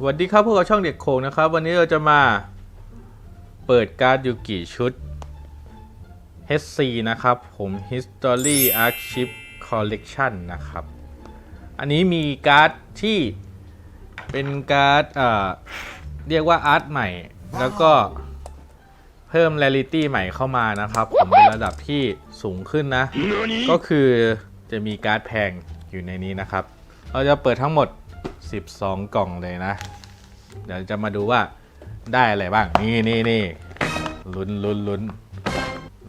สวัสดีครับพวกเราช่องเด็กโขงนะครับ วันนี้เราจะมาเปิดการ์ดยูกิชุด HC นะครับ ผม History Archive Collection นะครับ อันนี้มีการ์ดที่เป็นการ์ดเอ่อเรียกว่าอาร์ตใหม่ แล้วก็เพิ่ม Rarity ใหม่เข้ามานะครับ ผมเป็นระดับที่สูงขึ้นนะ ก็คือจะมีการ์ดแพงอยู่ในนี้นะครับ เราจะเปิดทั้งหมด 12 กล่องเลยนะ เดี๋ยวจะมาดูว่าได้อะไรบ้าง นี่นี่นี่ลุ้นลุ้นลุ้น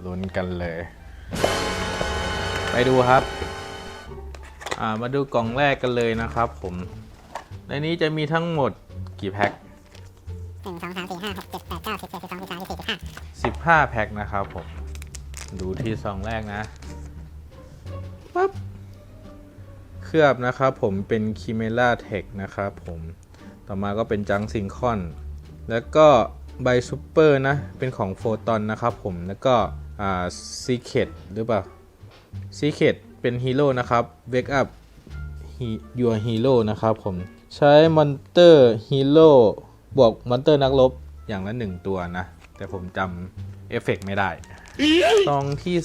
ลุ้นกันเลย ไปดูครับ อ่ามาดูกล่องแรกกันเลยนะครับ ผม ในนี้จะมีทั้งหมดกี่แพ็คหนึ่งสองสามสี่ห้าหกเจ็ดแปดเก้าสิบเอ็ดสิบสองสิบสามสิบสี่สิบห้า15แพ็คนะครับผม ดูที่ซองแรกนะปั๊บ เคลือบนะครับผมเป็นคิเมล่าเทคนะครับผมต่อมาก็เป็นจังซิงคอนแล้วก็ไบซูเปอร์นะ เป็นของโฟตอนนะครับผมแล้วก็อ่าซีเคดหรือเปล่าซีเคดเป็นฮีโร่นะครับเวกอัพยูฮีโร่นะครับผมใช้มอนเตอร์ฮีโร่บวกมอนเตอร์นักรบอย่างละหนึ่งตัวนะ แต่ผมจำเอฟเฟกต์ไม่ได้ซองที่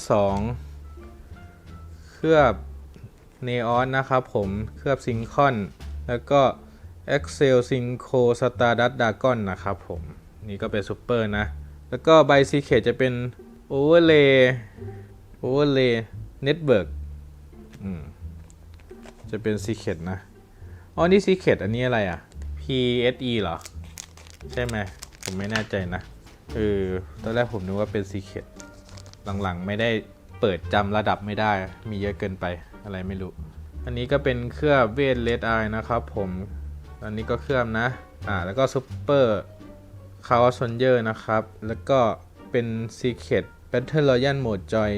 2 เคลือบ เนออนนะครับผมเคลือบซิงคอน แล้วก็ Excel Synco Stardust Dragon นะครับผม นี่ก็เป็นซูเปอร์นะ แล้วก็ใบซีเคจะเป็น Overlay Overlay Network อืมจะเป็นซีเคนะ อ๋อ นี่ซีเคอันนี้อะไรอะ PSE เหรอ ใช่ไหม ผมไม่แน่ใจนะเออตอนแรกผมนึกว่าเป็นซีเคดหลังๆไม่ได้เปิดจำระดับไม่ได้มีเยอะเกินไป อะไรไม่รู้ อันนี้ก็เป็นเครื่องเวทเลดไอนะครับผมอันนี้ก็เครื่องนะ อ่า แล้วก็ซูเปอร์คาวซอนเยอร์นะครับ แล้วก็เป็นซีเคดแบทเทิลรอยัลโหมดจอย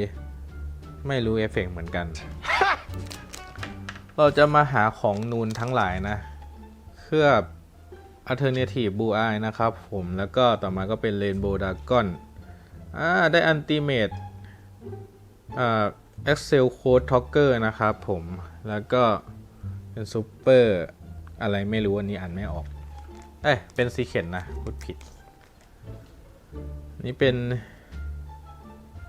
ไม่รู้เอฟเฟกต์เหมือนกัน เราจะมาหาของนูนทั้งหลายนะ เคลือบ Alternative Blue Eye นะครับผมแล้วก็ต่อมาก็เป็น Rainbow Dragon อ่า ได้ Ultimate อ่า Excel Code Talker นะครับผม แล้วก็เป็น Super อะไรไม่รู้อันนี้อ่านไม่ออก เอ้ย เป็น Secret นะ พูดผิด นี่เป็น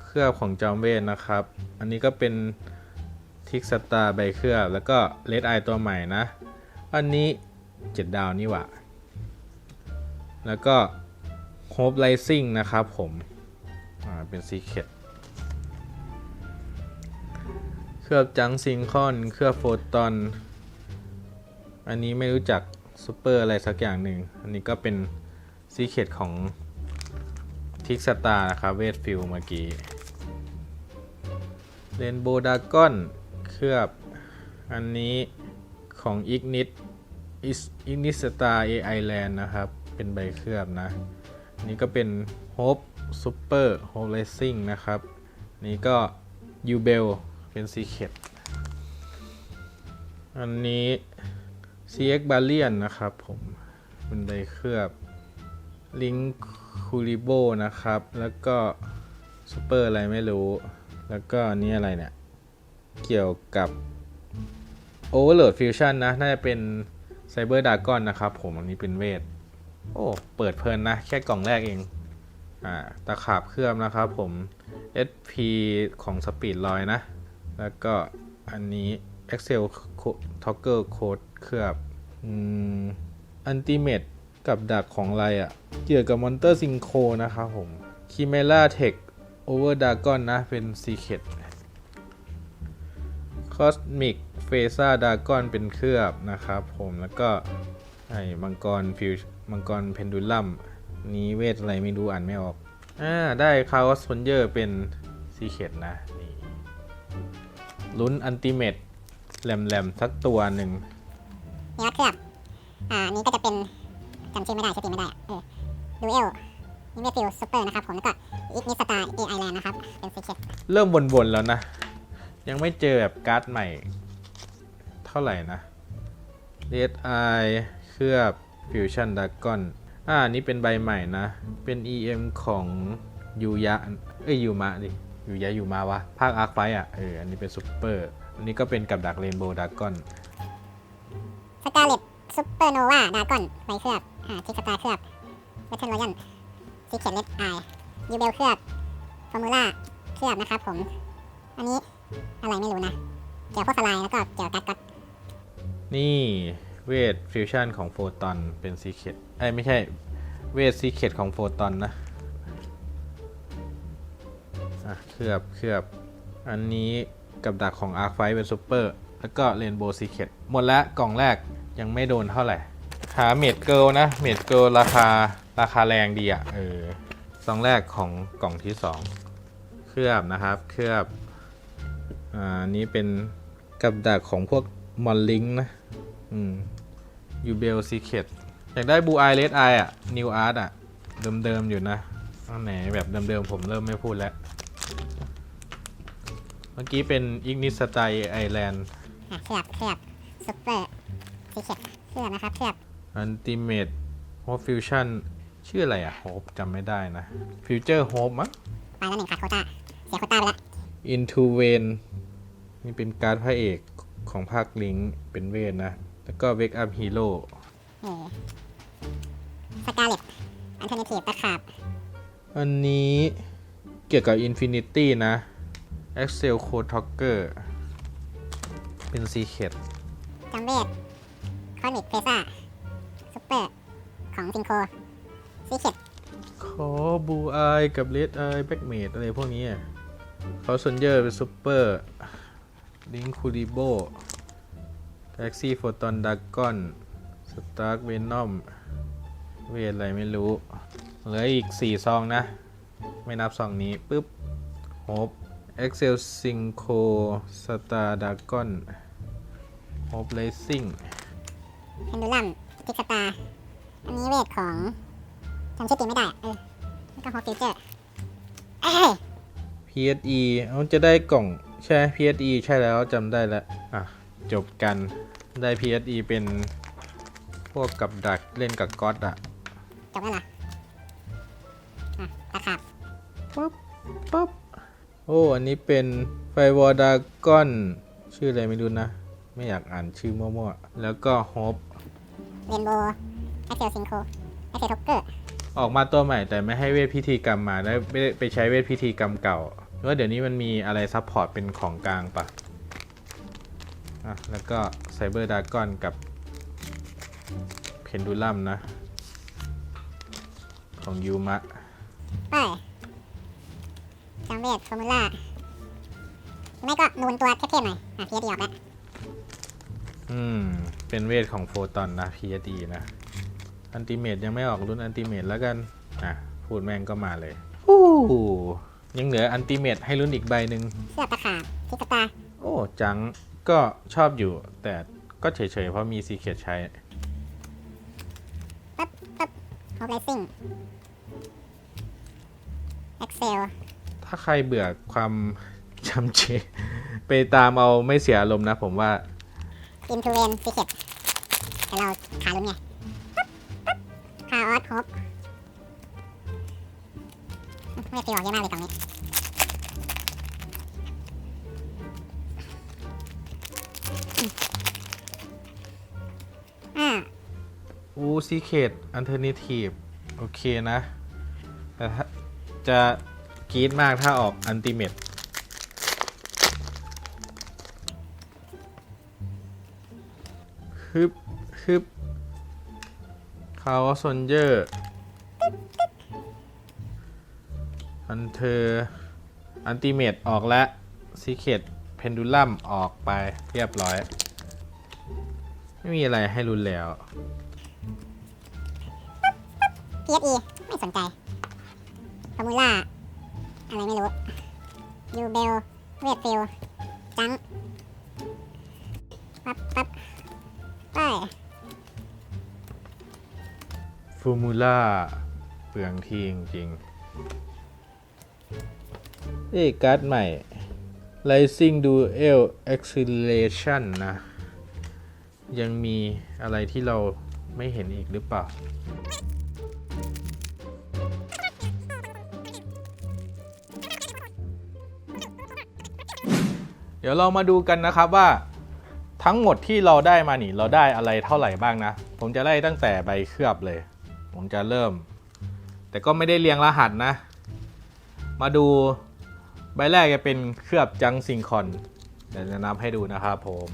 เครือบของจอมเวทนะครับ อันนี้ก็เป็นทิกสตาร์ใบเครือบ แล้วก็ Red Eye ตัวใหม่นะ อันนี้เจ็ดดาวนี่หว่า แล้วก็ Hope Rising นะครับผม อ่า เป็น Secret เค ลือบจังซิงคอน เคลือบโฟตอน อันนี้ไม่รู้จักซูเปอร์อะไรสักอย่างหนึ่ง อันนี้ก็เป็น Secret ของทิกสตาร์นะครับเวทฟิลเมื่อกี้เรนโบวดากอนเคลือบ อันนี้ของ Ignite Ignite Star AI Land นะครับ เป็นใบเคลือบนะ นี่ก็เป็น Hope Super Hope Racing นะครับ นี่ก็ u b e l เป็น Secret อันนี้ CX b a l i a n นะครับผมเป็นใบเคลือบ Link c u r i b o นะครับ แล้วก็ Super อะไรไม่รู้ แล้วก็อันนี่อะไรเนี่ย เกี่ยวกับ Overload Fusion นะ น่าจะเป็น Cyber Dragon นะครับผม อันนี้เป็นเวท โอ้ เปิดเพลินนะ แค่กล่องแรกเอง อ่า ตะขาบเคลือบนะครับผม SP ของ Speed ลอยนะ แล้วก็อันนี้ Excel Toggle Code เคลือบอืม Ultimate กับดักของไรอะ่ะ เกี่ยวกับ Monster Synchro นะครับผม Chimera Tech Over Dragon นะ เป็น Secret Cosmic p h a s a Dragon เป็นเคลือบนะครับผมแล้วก็ไอ้มังกรฟิวมังกรเพนดูลัมนี้เวทอะไรไม่รู้อ่านไม่ออกอ่าได้คา o อส s นเยอร์เป็นซีเคดนะ ลุ้นอันติเมตแหลมๆสักตัวหนึ่งนี่ก็เคลือบอ่านี่ก็จะเป็นจำชื่อไม่ได้ชื่อจริงไม่ได้อะเออดูเอลนี่เมฟิลซูเปอร์นะครับผมแล้วก็อีกนิสตาร์เอไอแลนด์นะครับเป็นซีเคทเริ่มวนๆแล้วนะ ยังไม่เจอแบบการ์ดใหม่ เท่าไหร่นะ Red Eye เคลือบ Fusion Dragon อ่านี่เป็นใบใหม่นะ เป็น EM ของยูยะเอ้ยยูมะดิ ยูยะยูมาวะ ภาคอาร์คไฟอะ เออ อันนี้เป็นซูเปอร์ อันนี้ก็เป็นกับดักเรนโบว์ดากอนสกาเลตซุปเปอร์โนวาดากอนไวเคลือบ อ่าทิกสตาร์เคลือบเวทเทิร์นรอยัลซีเคทเลดไอยูเบลเคลือบฟอร์มูล่าเคลือบนะครับผม อันนี้อะไรไม่รู้นะ เกี่ยวพวกสไลด์แล้วก็เกี่ยวกับกัดนี่เวทฟิวชั่นของโฟตอนเป็นซีเค t ไอ้ยไม่ใช่เวทซีเค t ของโฟตอนนะ อะเคลือบเคลือบอันนี้กับดักของอาร์คไฟเป็นซูเปอร์แล้วก็เรนโบว์ซีเค t หมดแล้วกล่องแรกยังไม่โดนเท่าไหร่ หาเมดเกิลนะเมดเกิลราคาราคาแรงดีอะ่ะเออซองแรกของกล่องที่สองเคลือบนะครับเคลือบอ่านี้เป็นกับดักของพวกมอนลิงนะอืมยูเบลซีเคทอยากได้บูไอเลสไออะนิวอาร์ตอะเดิมๆอยู่นะอันไหนแบบเดิมๆผมเริ่มไม่พูดแล้ว มื่อกี้เป็นอิกนิสไตไอแลนด์อะเคลือบเคลือบซุปเปอร์ซีเคทเคลือบนะครับเคลือบอันติเมตโฮปฟิวชั่นชื่ออะไรอะโฮปจำไม่ได้นะฟิวเจอร์โฮปมั้งไปแล้วหนึ่งขาดโควต้าเสียโควต้าไปแล้ว Into Vein นี่เป็นการ์ดพระเอกของภาคลิงก์เป็นเวทนะ แล้วก็ Wake Up Hero นี่สกาเลตอันเทอร์เนทีฟตะขาบอันนี้เกี่ยวกับ Infinity นะ Excel Code Talker เป็น Secret จัมเวทคอนิกเฟซ่าซุปเปอร์ของซิงโคซีเคทขอบูอายกับเลดอายแบ็กเมดอะไรพวกนี้อะเขาซนเยอร์เป็นซูเปอร์ลิงคูดิโบแท็กซี่โฟตอนดักกอน สตาร์กเวนอม เวทอะไรไม่รู้ เหลืออีก 4 ซองนะ ไม่นับซองนี้ปุ๊บโฮป Excel Synco Star Dragon Hope Racing เพนดูลัมทิกสตาร์อันนี้เวทของจำชื่อตีมไม่ได้อะเออแล้วก็ฮอฟิวเจอร์ เอ้ย PSE เอาจะได้กล่องใช่ไหม PSE ใช่แล้วจำได้แล้ว อะ จบกันได้ PSE เป็นพวกกับดักเล่นกับก๊อตอะจบแล้วเหรออะตะขาบปั๊บปั๊บ โอ้ อันนี้เป็นไฟวอร์ดากอน ชื่ออะไรไม่รู้นะ ไม่อยากอ่านชื่อมั่วๆ แล้วก็โฮปเรนโบว์แอคเซลซิงโคแอคเซลท็อกเกอร์ออกมาตัวใหม่แต่ไม่ให้เวทพิธีกรรมมาได้ไม่ได้ไปใช้เวทพิธีกรรมเก่าเพราะว่าเดี๋ยวนี้มันมีอะไรซัพพอร์ตเป็นของกลางปะอะ แล้วก็ไซเบอร์ดากอนกับเพนดูลัมนะ ของยูมะไป จัมเวทฟอร์มูล่าหรือไม่ก็นูนตัวเทพๆหน่อยอะพีเอดีออกแล้วอืม เป็นเวทของโฟตอนนะ PSD นะ อันติเมตยังไม่ออกรุ่นอันติเมตแล้วกัน อะ พูดแม่งก็มาเลยฮู้ยังเหลืออันติเมตให้รุ่นอีกใบหนึ่งเสื้อตะขาบทิกสตาร์โอ้จังก็ชอบอยู่ แต่ก็เฉยๆ เพราะมีซีเค t ใช้ปั๊บปั๊บฮอปไลซิ่งเอ็กเซล ถ้าใครเบื่อความจำเจ ไปตามเอาไม่เสียอารมณ์นะผมว่า อินทูเวนซีเคทแต่เราขาลุ้นไงคาออสฮอปไม่ตีออกเยอะมากเลยกล่องนี้อ่าอูซีเคทอันเทอร์เนทีฟโอเคนะ แต่ถ้าจะ กรีดมากถ้าออกอันติเมตฮึบฮึบคาวซนเยอร์อันเธออันติเมตออกแล้วซีเคทเพนดูลัมออกไปเรียบร้อย ไม่มีอะไรให้รุนแล้ว PSE ไม่สนใจฟอร์มูล่า อะไรไม่รู้ยูเบลเวทฟิลจังปั๊บปั๊บไปฟูมูล่าเปลืองที่จริงๆเอ้ยการ์ดใหม่ Rising Duel Acceleration นะ ยังมีอะไรที่เราไม่เห็นอีกหรือเปล่า ดี๋ยวเรามาดูกันนะครับว่า ทั้งหมดที่เราได้มานี่เราได้อะไรเท่าไหร่บ้างนะ ผมจะไล่ตั้งแต่ใบเคลือบเลย ผมจะเริ่ม แต่ก็ไม่ได้เรียงรหัสนะ มาดูใบแรกจะเป็นเคลือบจังซิงคอนเดี๋ยวจะนับให้ดูนะครับผม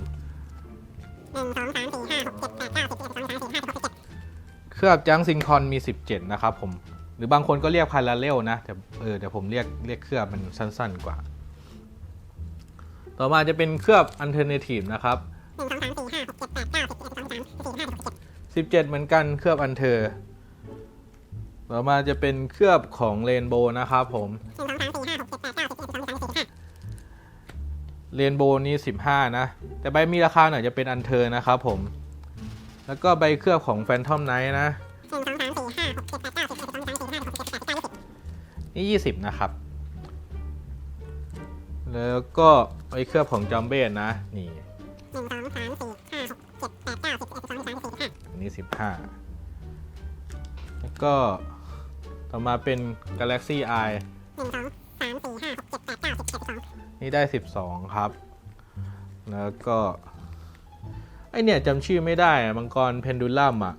หนึ่งสองสามสี่ห้าหกเจ็ดแปดเก้าสิบสิบเอ็ดสิบสองสิบสามสิบสี่ห้าสิบหกสิบเจ็ดเคลือบจังซิงคอนมี 17 นะครับผม หรือบางคนก็เรียกพาราเรลนะแต่เออแต่ผมเรียกเรียกเคลือบมันสั้น ๆ กว่า ต่อมาจะเป็นเคลือบอันเทอร์เนทีฟนะครับ17 เหมือนกันเคลือบอันเทอร์ ต่อมาจะเป็นเคลือบของเรนโบ้นะครับผมเรนโบว์นี้ 15 นะ แต่ใบมีราคาหน่อยจะเป็นอันเทอร์นะครับผม แล้วก็ใบเคลือบของแฟนทอมไนท์นะ นี่ 20 นะครับ แล้วก็ใบเคลือบของจัมเบ้นะ นี่หนึ่งสองสามสี่ห้าหกเจ็ดแปดเก้าสิบเอ็ดสิบสองสิบสามสิบสี่สิบห้าอันนี้15แล้วก็ต่อมาเป็น Galaxy Eye หนึ่งสองสามสี่ห้าหกเจ็ดแปดเก้าสิบเอ็ดสิบสองนี่ได้ 12 ครับ แล้วก็ ไอเนี่ยจำชื่อไม่ได้อะมังกรเพนดูลัมอะ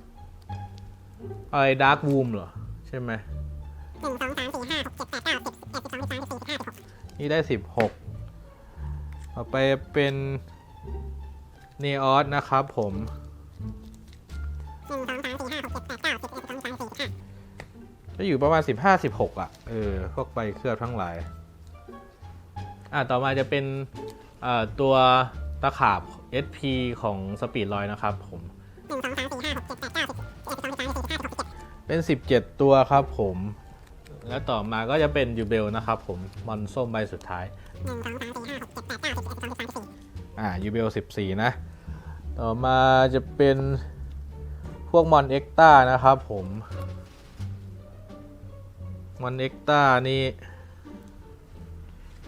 อะไรดาร์กวูมเหรอ ใช่ไหมหนึ่งสองสามสี่ห้าหกเจ็ดแปดเก้าสิบสิบเอ็ดสิบสองสิบสามสิบสี่สิบห้าสิบหกนี่ได้ 16 ต่อไปเป็นเนออสนะครับผมหนึ่งสองสามสี่ห้าหกเจ็ดแปดเก้าสิบสิบเอ็ดสิบสองสิบสามสิบสี่สิบห้าจะอยู่ประมาณ 15 16 อะ เออ พวกใบเคลือบทั้งหลาย อะ ต่อมาจะเป็นเอ่อตัวตะขาบ SP ของสปีดลอยนะครับผมหนึ่งสองสามสี่ห้าหกเจ็ดแปดเก้าสิบสิบเอ็ดสิบสองสิบสามสิบสี่สิบห้าสิบหกสิบเจ็ดเป็น 17 ตัวครับผม แล้วต่อมาก็จะเป็นยูเบลนะครับผม มอนส้มใบสุดท้ายหนึ่งสองสามสี่ห้าหกเจ็ดแปดเก้าสิบสิบเอ็ดสิบสองสิบสามสิบสี่ อ่ายูเบล14 นะ ต่อมาจะเป็นพวกมอนเอ็กต้านะครับผมมอนเอ็กต้านี่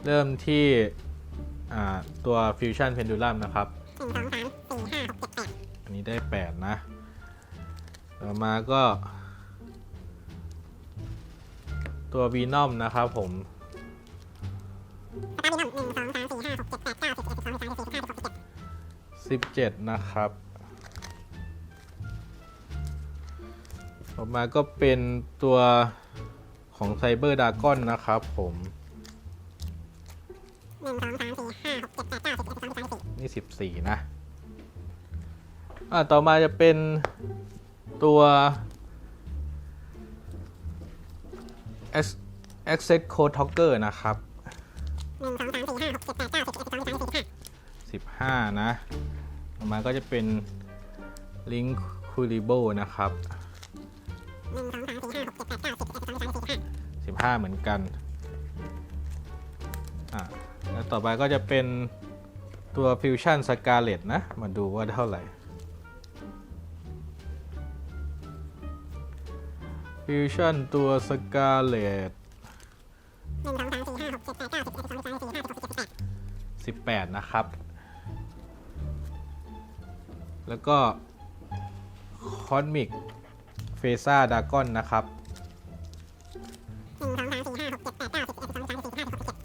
เริ่มที่อ่าตัวฟิวชั่นเพนดูลัมนะครับหนึ่งสองสามสี่ห้าหกเจ็ดแปดอันนี้ได้ 8 นะ ต่อมาก็ ตัววีนอมนะครับผม สิบเจ็ด17นะครับ ต่อมาก็เป็นตัวของไซเบอร์ดากอนนะครับผมหนึ่งสองสามสี่ห้าหกเจ็ดแปดเก้าสิบสิบเอ็ดสิบสองสิบสามสิบสี่นี่14นะอ่าต่อมาจะเป็นตัว Ac- Access Code Talker นะครับหนึ่งสองสามสี่ห้าหกเจ็ดแปดเก้าสิบสิบเอ็ดสิบสองสิบสามสิบสี่สิบห้า15 นะต่อ มาก็จะเป็น Link c u r i b o นะครับหนึ่งสองสามสี่ห้าหกเจ็ดแปดเก้าสิบสิบเอ็ดสิบสองสิบสามสิบสี่สิบห้า15เหมือนกันอ่าแล้วต่อไปก็จะเป็นตัว Fusion Scarlet นะ มาดูว่าเท่าไหร่ Fusion ตัว Scarlet หนึ่งสองสามสี่ห้าหกเจ็ดแปดเก้าเอ็ดสิบสองสิบสามสิบสี่สิบห้าสิบหกสิบเจ็ดสิบแปด18นะครับ แล้วก็ Cosmic f a s a Dragon นะครับหนึ่งสองสามสี่ห้าหกเจ็ดแปดเก้าสิบเอ็ดสิบสองสิบสามสิบสี่สิบห้าสิบหกสิบเจ็ด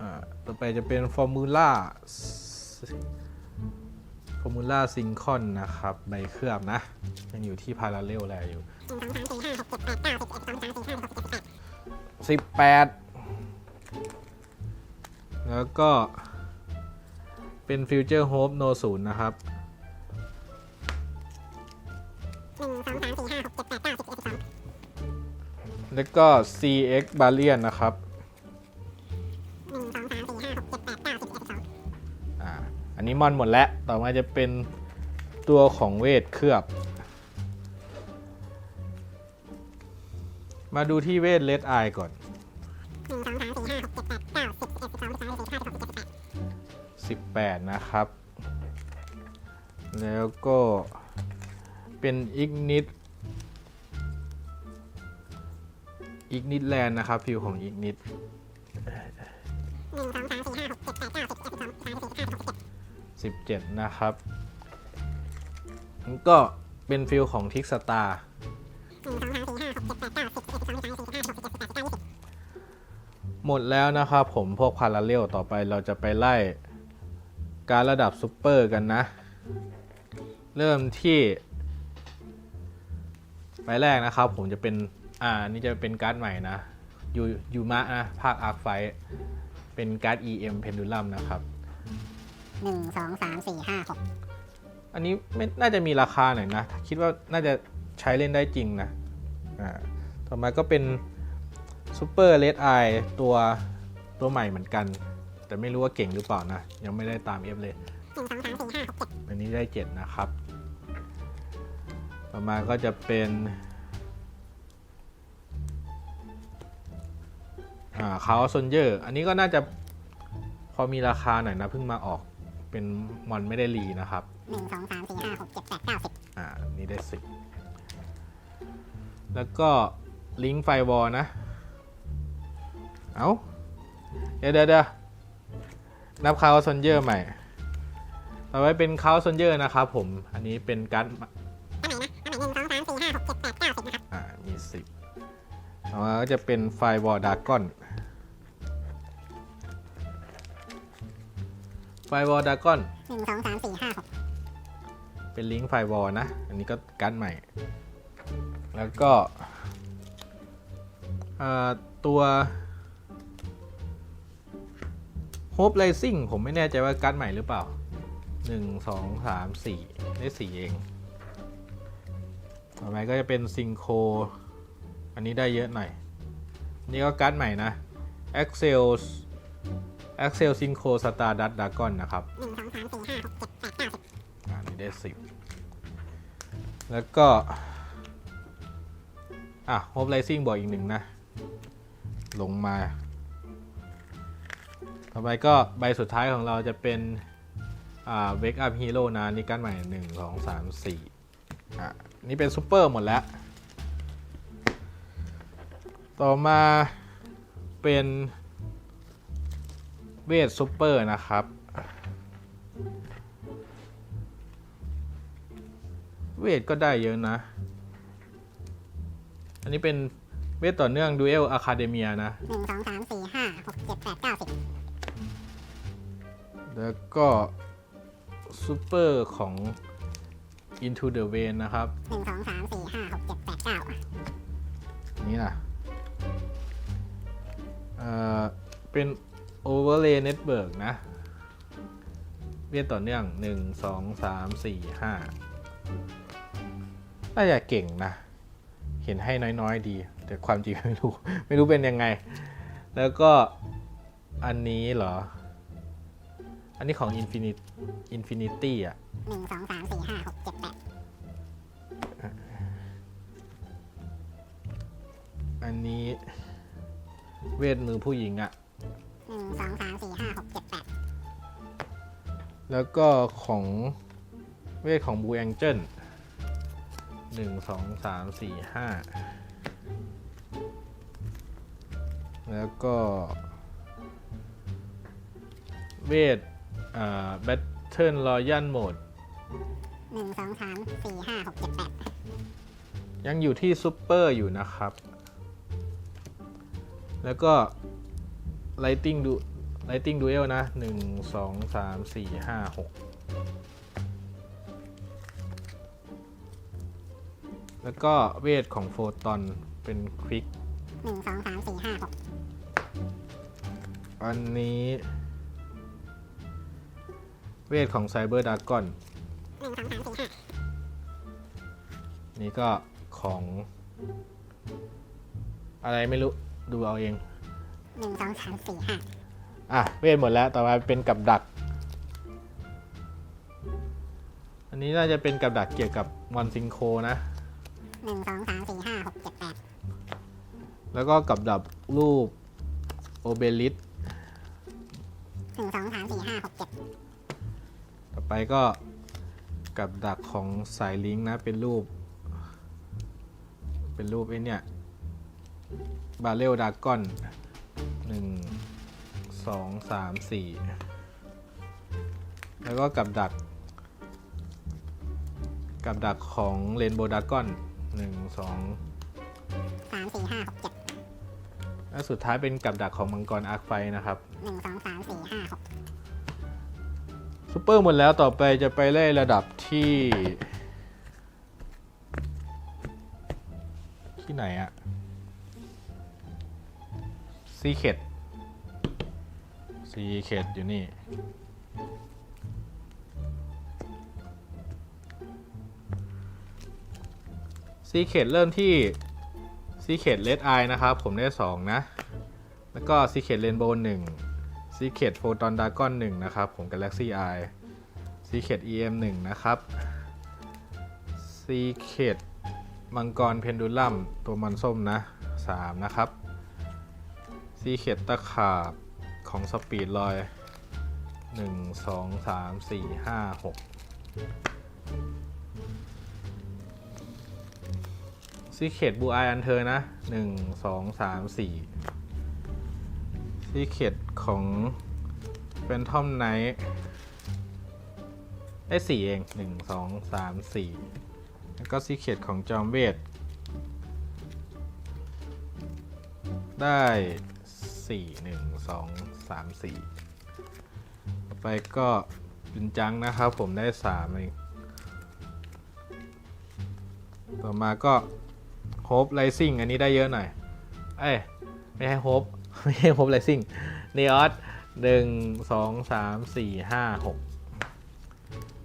อ่าต่อไปจะเป็นนะครับใบเคลือบนะ ยังอยู่ที่ Parallel แลอยู่หนึ่งสองสาเจ็ดแปดเก้าสิบสิบเอ็ดสิบสองสิบสามสิบสี่สิบห้าสิบหกสิบเจ็ดสิบแปดสิบแปดแล้วก็ เป็น Future Hope No 0นะครับหนึ่งสองสามสี่ห้าหกเจ็ดแปดเก้าสิบเอ็ดสิบสองแล้วก็ CX Barrier นะครับหนึ่งสองสามสี่ห้าหกเจ็ดแปดเก้าสิบเอ็ดสิบสองอ่าอันนี้มอนหมดแล้ว ต่อมาจะเป็นตัวของเวทเคลือบ มาดูที่เวทเลดไอก่อน 8 นะครับ แล้วก็เป็นอิกนิดอิกนิดแลนนะครับ ฟิวของอิกนิดสิบเจ็ดนะครับก็เป็นฟิลของทิกสตาร์หมดแล้วนะครับผมพวกพาราเรลต่อไปเราจะไปไล่ การระดับซูเปอร์กันนะ เริ่มที่ใบแรกนะครับ ผมจะเป็นอ่านี่จะเป็นการ์ดใหม่นะยูยูมะนะภาคอาร์คไฟเป็นการ์ด EM Pendulum นะครับหนึ่งสองสามสี่ห้าหกอันนี้ไม่น่าจะมีราคาหน่อยนะ คิดว่าน่าจะใช้เล่นได้จริงนะอ่าต่อมาก็เป็นซูเปอร์เลดไอตัวตัวใหม่เหมือนกัน แต่ไม่รู้ว่าเก่งหรือเปล่านะ ยังไม่ได้ตามเอฟเลยหนึ่งสองสามสี่ห้าหกเจ็ดอันนี้ได้เจ็ดนะครับ ต่อมาก็จะเป็นอ่าคาวซนเยอร์อันนี้ก็น่าจะพอมีราคาหน่อยนะเพิ่งมาออกเป็นมอนไม่ได้รีนะครับหนึ่งสองสามสี่ห้าหกเจ็ดแปดเก้าสิบอ่านี่ได้สิบแล้วก็ลิงก์ไฟวอลนะ เอาเดี๋ยวเดี๋ยวเดี๋ยว นับคาวซนเยอร์ใหม่ต่อไปเป็นคาวซนเยอร์นะครับผม อันนี้เป็นการดอันไหนนะอันไหนหนึ่งสองสามสี่ห้าหกเจ็ดแปดเก้าสิบนะครับอ่ามีสิบต่อมาก็จะเป็นไฟวอลดากอนไฟวอลดากอนหนึ่งสองสามสี่ห้าหกเป็นลิงก์ไฟวอลนะ อันนี้ก็การ์ดใหม่ แล้วก็ อ่าตัว Hope Rising ผมไม่แน่ใจว่าการ์ดใหม่หรือเปล่า 1 2 3 4 ได้ 4 เอง ต่อไปก็จะเป็นซิงโคอันนี้ได้เยอะหน่อย นี่ก็การ์ดใหม่นะ Axel Axel Synchro Stardust Dragon นะครับหนึ่งสองสามสี่ห้าหกเจ็ดแปดเก้าสิบอ่านี่ได้สิบแล้วก็ อะโฮปไ i ซิ่งบอกอีกหนึ่งนะ ลงมา ต่อไปก็ใบสุดท้ายของเราจะเป็นอ่าเวกอัพฮีโร่นะนี่กันใหม่หนึ่งสองสามสี่อะนี่เป็นซูเปอร์หมดแล้ว ต่อมาเป็นเวทซูเปอร์นะครับ เวทก็ได้เยอะนะ อันนี้เป็นเวทต่อเนื่องดูเอลอะคาเดเมียนะหนึ่งสองสามสี่ห้าหกเจ็ดแปดเก้าสิบ แล้วก็ซูเปอร์ของ Into the Vein นะครับ หนึ่งสองสามสี่ห้าหกเจ็ดแปดเก้านี่นะเอ่อ เป็น Overlay Network นะเวทต่อเนื่อง 1 2 3 4 5 น่าจะเก่งนะ เห็นให้น้อยๆดี แต่ความจริงไม่รู้ ไม่รู้เป็นยังไง แล้วก็อันนี้เหรอ อันนี้ของ Infinity Infinity อะหนึ่งสองสามสี่ห้าหกเจ็ดแปดอันนี้เวทมือผู้หญิงอะหนึ่งสองสามสี่ห้าหกเจ็ดแปดแล้วก็ของเวทของบูแองเจิลหนึ่งสองสามสี่ห้าแล้วก็ เวทแบทเทิลร อยัลโหมดหนึ่งสองสามสี่ห้าหกเจ็ดแปดยังอยู่ที่ซูเปอร์อยู่นะครับ แล้วก็ไลติงดูไลติงดูเอลนะหนึ่งสองสามสี่ห้าหกแล้วก็เวทของโฟตอนเป็นควิกหนึ่งสองสามสี่ห้าหกอันนี้ เวทของไซเบอร์ดากอนหนึ่งสองสามสี่ห้านี่ก็ของ อะไรไม่รู้ ดูเอาเองหนึ่งสองสามสี่ห้าอะ เวทหมดแล้ว ต่อมาเป็นกับดัก อันนี้น่าจะเป็นกับดักเกี่ยวกับมอนซิงโคนะหนึ่งสองสามสี่ห้าหกเจ็ดแปดแล้วก็กับดักรูปโอเบลิส ไปก็กับดักของสายลิงก์นะเป็นรูป เป็นรูปไอ้เนี่ยบาเรลดากอนหนึ่งสองสามสี่แล้วก็กับดัก กับดักของเรนโบดากอนหนึ่งสองสามสี่ห้าหกเจ็ดและสุดท้ายเป็นกับดักของมังกรอาร์คไฟนะครับหนึ่งสองสามสี่ห้าหกูเปอร์หมดแล้วต่อไปจะไปไล่ระดับที่ ที่ไหนอะซีเคดซีเคดอยู่นี่ ซีเคดเริ่มที่ซีเคดเลดไอนะครับ ผมได้ 2 นะ แล้วก็ซีเคดเรนโบว์หนึ่ง ซีเคดโฟตอนดากอนหนึ่งนะครับผม Galaxy Eye ซีเคด EM หนึ่งนะครับซีเคดมังกรเพนดูลัมตัวมันส้มนะ 3 นะครับซีเคดตะขาบของสปีดลอย1 2 3 4 5 6ซีเคดบูไออันเธอนะหนึ่งสองสามสี่ ซีเคดของเป็นทอมไนท์ได้สี่เองหนึ่งสองสามสี่แล้วก็ซีเคดของจอมเวท ได้สี่หนึ่งสองสามสี่ต่อไปก็เป็นจังนะครับผมได้สามเองต่อมาก็โฮปไ i ซิ่งอันนี้ได้เยอะหน่อย เอ้ย ไม่ใช่โฮป ไม่ใช่โฮปไ i ซิ่งเนออสหนึ่งสองสามสี่ห้าหก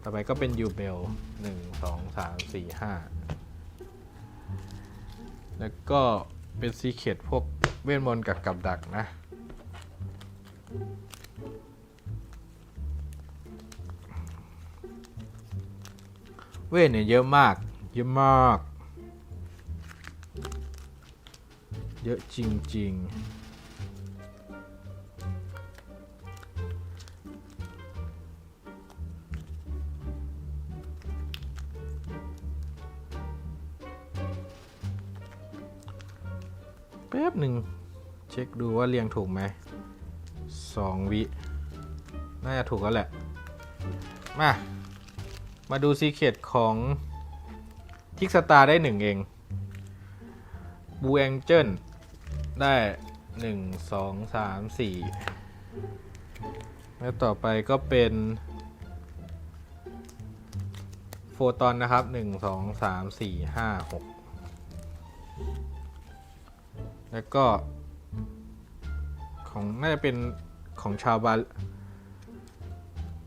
ต่อไปก็เป็นยูเบลหนึ่งสองสามสี่ห้าแล้วก็เป็นซีเคดพวกเวทมนต์กับกับดักนะ เวทเนี่ยเยอะมาก เยอะมาก เยอะจริง ๆ ป๊บหนึ่งเช็คดูว่าเรียงถูกไหมสองวิ น่าจะถูกแล้วแหละ มา มาดูซีเคดของคิกสตาร์ได้หนึ่งเองบูแองเจิลได้หนึ่งสองสามสี่แล้วต่อไปก็เป็นโฟตอนนะครับหนึ่งสองสามสี่ห้าหก แล้วก็ ของน่าจะเป็นของชาวบา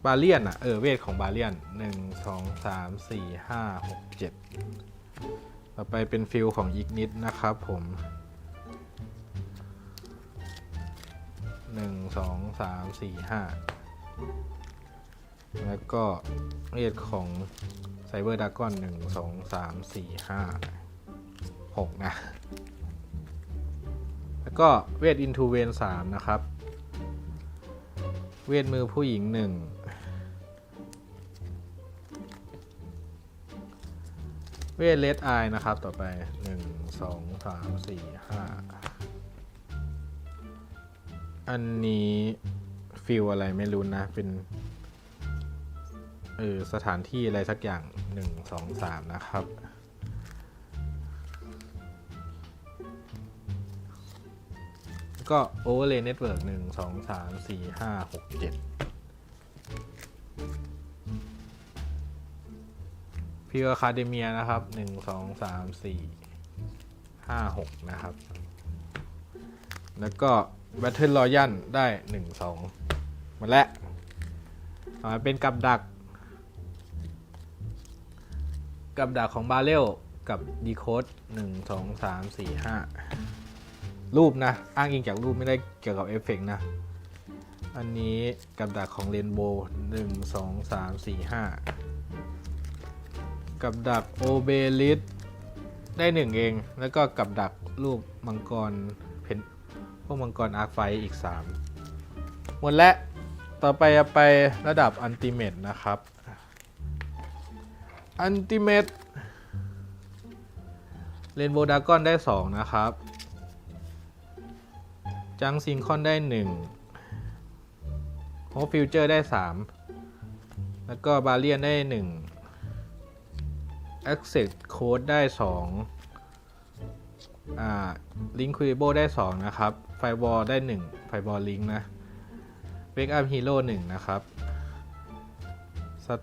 บาเลียนอะเออเวทของบาเลียนหนึ่งสองสามสี่ห้าหกเจ็ดต่อไปเป็นฟิลของอีกนิดนะครับผมหนึ่งสองสามสี่ห้าแล้วก็เวทของไซเบอร์ดากอนหนึ่งสองสามสี่ห้าหกนะ แล้วก็เวทอินทูเวนสามนะครับ เวทมือผู้หญิงหนึ่งเวทเลดไอนะครับ ต่อไป1 2 3 4 5อันนี้ฟิลอะไรไม่รู้นะ เป็นเออสถานที่อะไรสักอย่าง1 2 3นะครับ ก็โอเวอร์เลย์เน็ตเวิร์กหนึ่งสองสามสี่ห้าหกเจ็ดพิวอะคาเดเมียนะครับหนึ่งสองสามสี่ห้าหกนะครับ แล้วก็แบทเทิลรอยันได้หนึ่งสองหมดแล้วต่อมเป็นกับดัก กับดักของบาเรลกับดีโคดหนึ่งสองสามสี่ห้า รูปนะ อ้างอิงจากรูปไม่ได้เกี่ยวกับเอฟเฟกต์นะ อันนี้กับดักของเรนโบว์หนึ่งสองสามสี่ห้ากับดักโอเบลิสได้หนึ่งเอง แล้วก็กับดักรูปมังกรเพนพวกมังกรอาร์คไฟอีกสามหมดแล้ว ต่อไปจะไประดับอันติเมตนะครับ อันติเมตเรนโบว์ดากอนได้ 2 นะครับ จังซิงคอนได้1โฮฟิวเจอร์ได้ 3 แล้วก็บาเลียนได้1 Access Code ได้ 2 อ่า Link q u i b o ได้ 2 นะครับ Firewall ได้ 1 Firewall Link นะ Wake Up Hero 1 นะครับ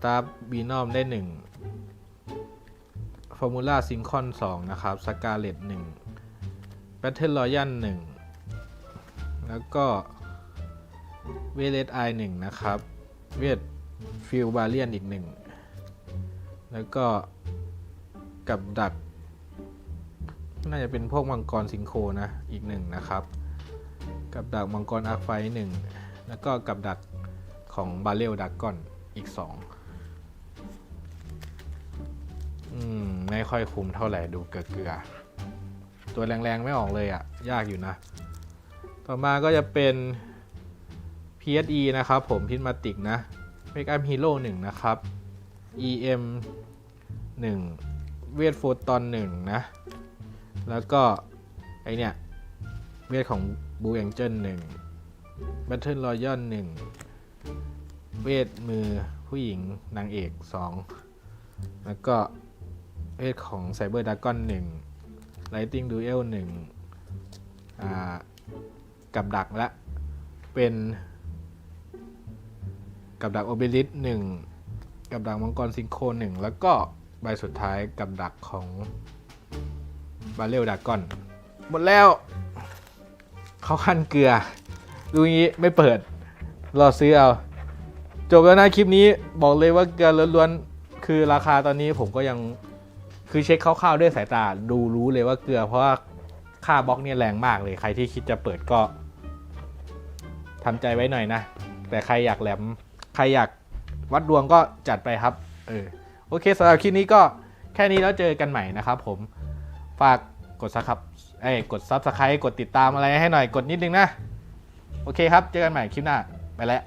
ตาร์บีนอมได้หนึ่งฟอร์มูล่าซิงคอนสองนะครับสกาเลตหนึ่ง แล้วก็เวเลตไอหนึ่งนะครับ เวทฟิลบาเลียนอีกหนึ่ง แล้วก็กับดัก น่าจะเป็นพวกมังกรสิงโคนะ อีกหนึ่งนะครับ กับดักมังกรอาร์ไฟหนึ่ง แล้วก็กับดักของบาเรลดักกอนอีกสองอืม ไม่ค่อยคุ้มเท่าไหร่ดูเกลือตัวแรงๆ ไม่ออกเลยอะ่ะ ยากอยู่นะ ต่อมาก็จะเป็น PSE นะครับผมพิ z มาติกนะ Make Up Hero 1 นะครับ EM 1 เวทโฟตอน1นะ แล้วก็ ไอเนี่ย เวทของบูแองเจิลหนึ่งแบทเทิลรอยัลหนึ่งเวทมือผู้หญิงนางเอกสองแล้วก็เวทของไซเบอร์ดากอนหนึ่งไลติงดูเอลหนึ่งอ่า กับดักละเป็นกับดักโอเบลิสหนึ่งกับดักมังกรซิงโคหนึ่งแล้วก็ใบสุดท้ายกับดักของบาเรลดากอน หมดแล้ว เขาขั้นเกลือ ดูงี้ไม่เปิด รอซื้อเอา จบแล้วนะคลิปนี้บอกเลยว่าเกลือล้วนๆคือราคาตอนนี้ผมก็ยังคือเช็คคร่าวๆด้วยสายตาดูรู้เลยว่าเกลือเพราะว่าค่าบล็อกเนี่ยแรงมากเลยใครที่คิดจะเปิดก็ ทำใจไว้หน่อยนะ แต่ใครอยากแหลม ใครอยากวัดดวงก็จัดไปครับ เออ โอเคสำหรับคลิปนี้ก็แค่นี้แล้วเจอกันใหม่นะครับผม ฝากกดซับครับเอ้กดซับสไครต์กดติดตามอะไรให้หน่อย กดนิดนึงนะ โอเคครับ เจอกันใหม่คลิปหน้า ไปแล้ว